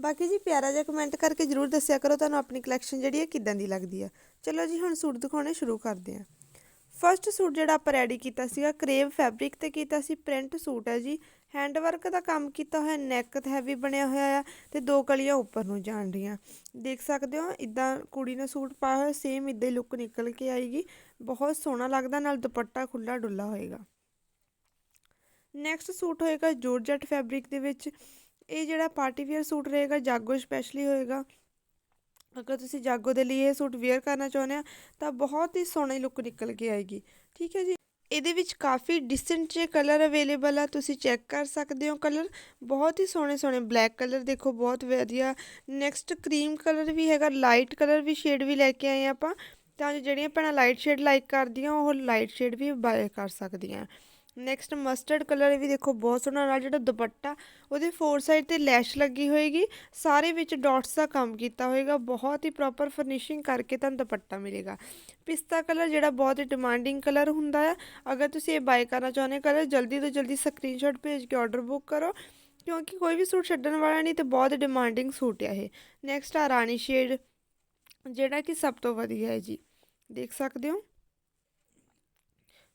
ਬਾਕੀ ਜੀ ਪਿਆਰਾ ਜਿਹਾ ਕਮੈਂਟ ਕਰਕੇ ਜਰੂਰ ਦੱਸਿਆ ਕਰੋ, ਤੁਹਾਨੂੰ ਆਪਣੀ ਕਲੈਕਸ਼ਨ ਜਿਹੜੀ ਹੈ ਕਿਦਾਂ ਦੀ ਲੱਗਦੀ ਹੈ ਚਲੋ ਜੀ, ਹੁਣ ਸੂਟ ਦਿਖਾਉਣੇ ਸ਼ੁਰੂ ਕਰਦੇ ਹਾਂ। ਫਰਸਟ ਸੂਟ ਜਿਹੜਾ ਆਪਾਂ ਰੈਡੀ ਕੀਤਾ ਸੀਗਾ ਕਰੇਵ ਫੈਬਰਿਕ ਤੇ ਕੀਤਾ ਸੀ ਪ੍ਰਿੰਟ ਸੂਟ ਹੈ ਜੀ। ਹੈਂਡ ਵਰਕ ਦਾ ਕੰਮ ਕੀਤਾ ਹੋਇਆ ਨੈਕ ਤੇ ਹੈਵੀ ਬਣਿਆ ਹੋਇਆ ਆ ਤੇ ਦੋ ਕਲੀਆਂ ਉੱਪਰ ਨੂੰ ਜਾਣ ਰਹੀਆਂ। ਦੇਖ ਸਕਦੇ ਹੋ, ਇਦਾਂ ਕੁੜੀ ਨੇ ਸੂਟ ਪਾਇਆ ਹੋਇਆ ਸੇਮ ਇਦਾਂ ਹੀ ਲੁੱਕ ਨਿਕਲ ਕੇ ਆਏਗੀ। ਬਹੁਤ ਸੋਹਣਾ ਲੱਗਦਾ, ਨਾਲ ਦੁਪੱਟਾ ਖੁੱਲਾ ਡੁੱਲਾ ਹੋਏਗਾ। ਨੈਕਸਟ ਸੂਟ ਹੋਏਗਾ ਜੋਰਜਟ ਫੈਬਰਿਕ ਦੇ ਵਿੱਚ। ਇਹ ਜਿਹੜਾ ਪਾਰਟੀ ਵੇਅਰ ਸੂਟ ਰਹੇਗਾ ਜਾਗੋ ਸਪੈਸ਼ਲੀ ਹੋਏਗਾ। ਅਗਰ ਤੁਸੀਂ ਜਾਗੋ ਦੇ ਲਈ ਇਹ ਸੂਟ ਵੇਅਰ ਕਰਨਾ ਚਾਹੁੰਦੇ ਆ, ਤਾਂ ਬਹੁਤ ਹੀ ਸੋਹਣੀ ਲੁੱਕ ਨਿਕਲ ਕੇ ਆਏਗੀ। ਠੀਕ ਹੈ ਜੀ? ਇਹਦੇ ਵਿੱਚ ਕਾਫੀ ਡਿਸੈਂਟ ਜੇ ਕਲਰ ਅਵੇਲੇਬਲ ਆ, ਤੁਸੀਂ ਚੈੱਕ ਕਰ ਸਕਦੇ ਹੋ ਕਲਰ ਬਹੁਤ ਹੀ ਸੋਹਣੇ ਸੋਹਣੇ ਬਲੈਕ ਕਲਰ ਦੇਖੋ, ਬਹੁਤ ਵਧੀਆ। ਨੈਕਸਟ ਕਰੀਮ ਕਲਰ ਵੀ ਹੈਗਾ ਲਾਈਟ ਕਲਰ ਵੀ ਸ਼ੇਡ ਵੀ ਲੈ ਕੇ ਆਏ ਆਪਾਂ। ਤਾਂ ਜਿਹੜੀਆਂ ਭੈਣਾਂ ਲਾਈਟ ਸ਼ੇਡ ਲਾਈਕ ਕਰਦੀਆਂ, ਉਹ ਲਾਈਟ ਸ਼ੇਡ ਵੀ ਬਾਏ ਕਰ ਸਕਦੀਆਂ। ਨੈਕਸਟ ਮਸਟਰਡ ਕਲਰ ਵੀ ਦੇਖੋ, ਬਹੁਤ ਸੋਹਣਾ ਨਾਲ ਜਿਹੜਾ ਦੁਪੱਟਾ, ਉਹਦੇ ਫੋਰ ਸਾਈਡ ਤੇ ਲੈਸ਼ ਲੱਗੀ ਹੋਏਗੀ। ਸਾਰੇ ਵਿੱਚ ਡਾਟਸ ਦਾ ਕੰਮ ਕੀਤਾ ਹੋਏਗਾ। ਬਹੁਤ ਹੀ ਪ੍ਰੋਪਰ ਫਰਨਿਸ਼ਿੰਗ ਕਰਕੇ ਤੁਹਾਨੂੰ ਦੁਪੱਟਾ ਮਿਲੇਗਾ। ਪਿਸਤਾ ਕਲਰ ਜਿਹੜਾ ਬਹੁਤ ਹੀ ਡਿਮਾਂਡਿੰਗ ਕਲਰ ਹੁੰਦਾ ਹੈ ਅਗਰ ਤੁਸੀਂ ਇਹ ਬਾਈ ਕਰਨਾ ਚਾਹੁੰਦੇ ਕਲਰ ਜਲਦੀ ਤੋਂ ਜਲਦੀ ਸਕਰੀਨਸ਼ਾਟ ਭੇਜ ਕੇ ਆਰਡਰ ਬੁੱਕ ਕਰੋ। ਕਿਉਂਕਿ ਕੋਈ ਵੀ ਸੂਟ ਛੱਡਣ ਵਾਲਾ ਨਹੀਂ ਤੇ ਬਹੁਤ ਡਿਮਾਂਡਿੰਗ ਸੂਟ ਹੈ ਇਹ। ਨੈਕਸਟ ਆ ਰਾਣੀ ਸ਼ੇਡ ਜਿਹੜਾ ਕਿ ਸਭ ਤੋਂ ਵਧੀਆ ਹੈ ਜੀ। ਦੇਖ ਸਕਦੇ ਹੋ?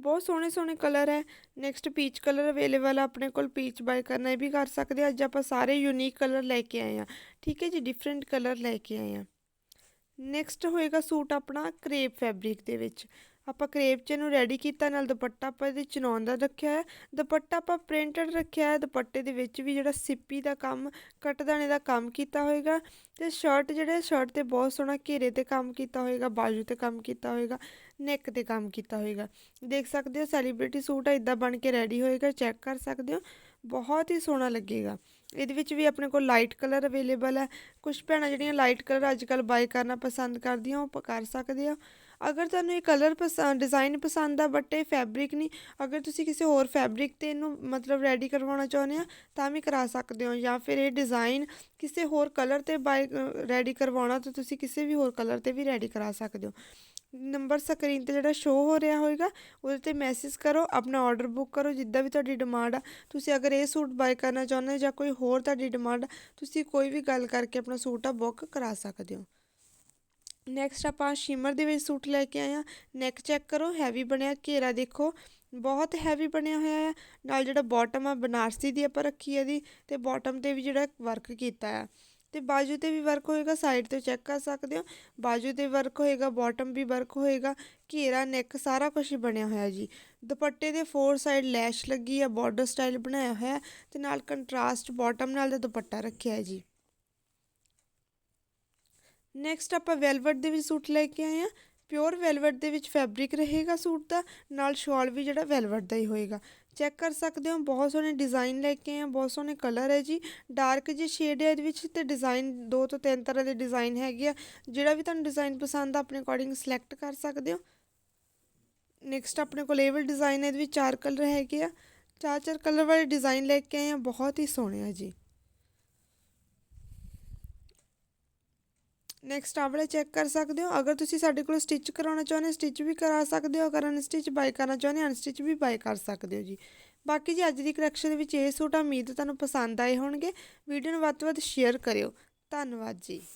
ਬਹੁਤ ਸੋਹਣੇ ਸੋਹਣੇ ਕਲਰ ਹੈ। ਨੈਕਸਟ ਪੀਚ ਕਲਰ ਅਵੇਲੇਬਲ ਆ, ਆਪਣੇ ਕੋਲ ਪੀਚ ਬਾਈ ਕਰਨਾ, ਇਹ ਵੀ ਕਰ ਸਕਦੇ ਆ। ਅੱਜ ਆਪਾਂ ਸਾਰੇ ਯੂਨੀਕ ਕਲਰ ਲੈ ਕੇ ਆਏ ਆ। ਠੀਕ ਹੈ ਜੀ ਡਿਫਰੈਂਟ ਕਲਰ ਲੈ ਕੇ ਆਏ ਆ। ਨੈਕਸਟ ਹੋਏਗਾ ਸੂਟ ਆਪਣਾ ਕਰੇਪ ਫੈਬਰਿਕ ਦੇ ਵਿੱਚ। ਆਪਾਂ ਕਰੇਪਚੇ ਨੂੰ ਰੈਡੀ ਕੀਤਾ ਨਾਲ ਦੁਪੱਟਾ ਆਪਾਂ ਇਹਦੇ ਚਨੌਨ ਦਾ ਰੱਖਿਆ ਹੈ। ਦੁਪੱਟਾ ਆਪਾਂ ਪ੍ਰਿੰਟਡ ਰੱਖਿਆ ਹੈ। ਦੁਪੱਟੇ ਦੇ ਵਿੱਚ ਵੀ ਜਿਹੜਾ ਸਿੱਪੀ ਦਾ ਕੰਮ ਕੱਟਦਾਣੇ ਦਾ ਕੰਮ ਕੀਤਾ ਹੋਏਗਾ ਤੇ ਸ਼ਰਟ ਜਿਹੜੇ ਸ਼ਰਟ ਤੇ ਬਹੁਤ ਸੋਹਣਾ ਘੇਰੇ ਤੇ ਕੰਮ ਕੀਤਾ ਹੋਏਗਾ, ਬਾਜੂ ਤੇ ਕੰਮ ਕੀਤਾ ਹੋਏਗਾ ਨੈਕ ਤੇ ਕੰਮ ਕੀਤਾ ਹੋਏਗਾ। ਦੇਖ ਸਕਦੇ ਹੋ ਸੈਲੀਬ੍ਰਿਟੀ ਸੂਟ ਆ ਇਦਾਂ ਬਣ ਕੇ ਰੈਡੀ ਹੋਏਗਾ ਚੈੱਕ ਕਰ ਸਕਦੇ ਹੋ। ਬਹੁਤ ਹੀ ਸੋਹਣਾ ਲੱਗੇਗਾ। ਇਹਦੇ ਵਿੱਚ ਵੀ ਆਪਣੇ ਕੋਲ ਲਾਈਟ ਕਲਰ ਅਵੇਲੇਬਲ ਹੈ। ਕੁਝ ਭੈਣਾਂ ਜਿਹੜੀਆਂ ਲਾਈਟ ਕਲਰ ਅੱਜ ਕੱਲ ਬਾਈ ਕਰਨਾ ਪਸੰਦ ਕਰਦੀਆਂ, ਉਹ ਕਰ ਸਕਦੇ ਆ ਅਗਰ ਤੁਹਾਨੂੰ ਇਹ ਕਲਰ ਪਸੰਦ ਡਿਜ਼ਾਈਨ ਪਸੰਦ ਆ ਬਟ ਇਹ ਫੈਬਰਿਕ ਨਹੀਂ, ਅਗਰ ਤੁਸੀਂ ਕਿਸੇ ਹੋਰ ਫੈਬਰਿਕ ਤੇ ਇਹਨੂੰ ਮਤਲਬ ਰੈਡੀ ਕਰਵਾਉਣਾ ਚਾਹੁੰਦੇ ਆ, ਤਾਂ ਵੀ ਕਰਾ ਸਕਦੇ ਹੋ, ਜਾਂ ਫਿਰ ਇਹ ਡਿਜ਼ਾਈਨ ਕਿਸੇ ਹੋਰ ਕਲਰ ਤੇ ਬਾਈ ਰੈਡੀ ਕਰਵਾਉਣਾ, ਤਾਂ ਤੁਸੀਂ ਕਿਸੇ ਵੀ ਹੋਰ ਕਲਰ ਤੇ ਵੀ ਰੈਡੀ ਕਰਾ ਸਕਦੇ ਹੋ। ਨੰਬਰ ਸਕਰੀਨ ਤੇ ਜਿਹੜਾ ਸ਼ੋ ਹੋ ਰਿਹਾ ਹੋਏਗਾ, ਉਹਦੇ ਤੇ ਮੈਸੇਜ ਕਰੋ, ਆਪਣਾ ਆਰਡਰ ਬੁੱਕ ਕਰੋ, ਜਿੱਦਾਂ ਵੀ ਤੁਹਾਡੀ ਡਿਮਾਂਡ ਆ। ਤੁਸੀਂ ਅਗਰ ਇਹ ਸੂਟ ਬਾਈ ਕਰਨਾ ਚਾਹੁੰਦੇ ਜਾਂ ਕੋਈ ਹੋਰ ਤੁਹਾਡੀ ਡਿਮਾਂਡ ਤੁਸੀਂ ਕੋਈ ਵੀ ਗੱਲ ਕਰਕੇ ਆਪਣਾ ਸੂਟ ਆ ਬੁੱਕ ਕਰਾ ਸਕਦੇ ਹੋ। ਨੈਕਸਟ ਆਪਾਂ ਸ਼ਿਮਰ ਦੇ ਵਿੱਚ ਸੂਟ ਲੈ ਕੇ ਆਏ ਆ ਨੈਕ ਚੈੱਕ ਕਰੋ ਹੈਵੀ ਬਣਿਆ, ਘੇਰਾ ਦੇਖੋ। ਬਹੁਤ ਹੈਵੀ ਬਣਿਆ ਹੋਇਆ ਆ ਨਾਲ ਜਿਹੜਾ ਬਾਟਮ ਆ, ਬਨਾਰਸੀ ਦੀ ਆਪਾਂ ਰੱਖੀ ਹੈ ਦੀ ਤੇ ਬਾਟਮ ਤੇ ਵੀ ਜਿਹੜਾ ਵਰਕ ਕੀਤਾ ਆ ਤੇ ਬਾਜੂ ਤੇ ਵੀ ਵਰਕ ਹੋਏਗਾ ਸਾਈਡ ਤੇ ਚੈੱਕ ਕਰ ਸਕਦੇ ਹੋ। ਬਾਜੂ ਤੇ ਵਰਕ ਹੋਏਗਾ ਬਾਟਮ ਵੀ ਵਰਕ ਹੋਏਗਾ। ਘੇਰਾ ਨੈਕ ਸਾਰਾ ਕੁਝ ਬਣਿਆ ਹੋਇਆ ਜੀ। ਦੁਪੱਟੇ ਦੇ ਫੋਰ ਸਾਈਡ ਲੈਸ਼ ਲੱਗੀ ਆ ਬਾਰਡਰ ਸਟਾਈਲ ਬਣਾਇਆ ਹੋਇਆ ਤੇ ਨਾਲ ਕੰਟਰਾਸਟ ਬਾਟਮ ਨਾਲ ਦਾ ਦੁਪੱਟਾ ਰੱਖਿਆ ਹੈ ਜੀ। ਨੈਕਸਟ ਆਪਾਂ ਵੈਲਵਟ ਦੇ ਵਿੱਚ ਸੂਟ ਲੈ ਕੇ ਆਏ ਆ ਪਿਓਰ ਵੈਲਵਟ ਦੇ ਵਿੱਚ ਫੈਬਰਿਕ ਰਹੇਗਾ ਸੂਟ ਦਾ, ਨਾਲ ਸ਼ਾਲ ਵੀ ਜਿਹੜਾ ਵੈਲਵਟ ਦਾ ਹੀ ਹੋਏਗਾ। ਚੈੱਕ ਕਰ ਸਕਦੇ ਹੋ, ਬਹੁਤ ਸੋਹਣੇ ਡਿਜ਼ਾਈਨ ਲੈ ਕੇ ਆਏ ਆ ਬਹੁਤ ਸੋਹਣੇ ਕਲਰ ਹੈ ਜੀ। ਡਾਰਕ ਜੇ ਸ਼ੇਡ ਹੈ ਇਹਦੇ ਵਿੱਚ ਤੇ ਡਿਜ਼ਾਈਨ ਦੋ ਤੋਂ ਤਿੰਨ ਤਰ੍ਹਾਂ ਦੇ ਡਿਜ਼ਾਈਨ ਹੈਗੇ ਆ। ਜਿਹੜਾ ਵੀ ਤੁਹਾਨੂੰ ਡਿਜ਼ਾਈਨ ਪਸੰਦ ਆ, ਆਪਣੇ ਅਕੋਰਡਿੰਗ ਸਿਲੈਕਟ ਕਰ ਸਕਦੇ ਹੋ। ਨੈਕਸਟ ਆਪਣੇ ਕੋਲ ਇਹ ਵਾਲਾ ਡਿਜ਼ਾਈਨ ਹੈ, ਇਹਦੇ ਵਿੱਚ ਚਾਰ ਕਲਰ ਹੈਗੇ ਆ। ਚਾਰ ਚਾਰ ਕਲਰ ਵਾਲੇ ਡਿਜ਼ਾਈਨ ਲੈ ਕੇ ਆਏ ਆ ਬਹੁਤ ਹੀ ਸੋਹਣੇ ਆ ਜੀ। ਨੈਕਸਟ ਆਹ ਵਾਲਾ ਚੈੱਕ ਕਰ ਸਕਦੇ ਹੋ। ਅਗਰ ਤੁਸੀਂ ਸਾਡੇ ਕੋਲ ਸਟਿਚ ਕਰਾਉਣਾ ਚਾਹੁੰਦੇ ਸਟਿਚ ਵੀ ਕਰਾ ਸਕਦੇ ਹੋ। ਅਗਰ ਅਨਸਟਿਚ ਬਾਈ ਕਰਨਾ ਚਾਹੁੰਦੇ ਅਨਸਟਿਚ ਵੀ ਬਾਈ ਕਰ ਸਕਦੇ ਹੋ ਜੀ। ਬਾਕੀ ਜੀ ਅੱਜ ਦੀ ਕਲੈਕਸ਼ਨ ਵਿੱਚ ਇਹ ਸੂਟ ਉਮੀਦ ਤੁਹਾਨੂੰ ਪਸੰਦ ਆਏ ਹੋਣਗੇ। ਵੀਡੀਓ ਨੂੰ ਵੱਧ ਤੋਂ ਵੱਧ ਸ਼ੇਅਰ ਕਰਿਓ। ਧੰਨਵਾਦ ਜੀ।